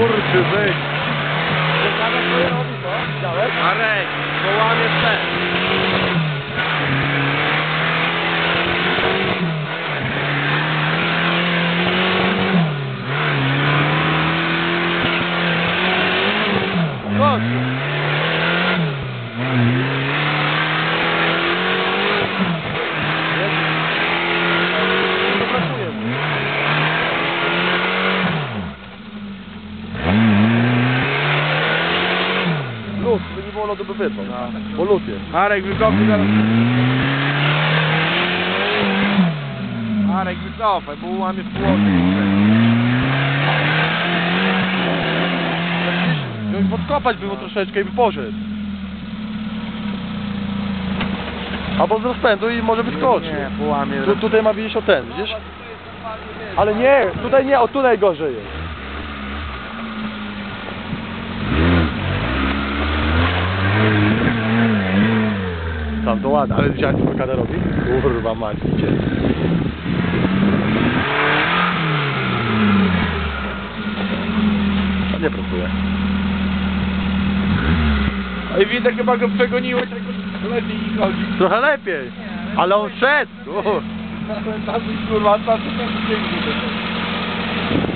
Kurczy wy. Ciekawe co je robi, co? Widziałeś? Marek, połamie sen. Chodź. Nie brakuje. Lód, by nie było lodu by wypał. Bo lód jest. Marek, zaraz. Marek, wycofaj, bo łamie płoty. Wziąć podkopać by mu troszeczkę i by poszedł. Albo z rozpędu i może wyskoczy. Nie, połamie. Tu, tutaj ma widzieć o ten, widzisz? Ale nie, tutaj nie, o tutaj gorzej jest. Tam to ładne, ale widziałeś co kada robi? Kurwa mać, idzie. A Nie pracuje. Ej, widzę, chyba go przegoniłeś, jak lepiej i chodzi. Trochę lepiej, ale on szedł. Kurwa, tam się tam biegnie.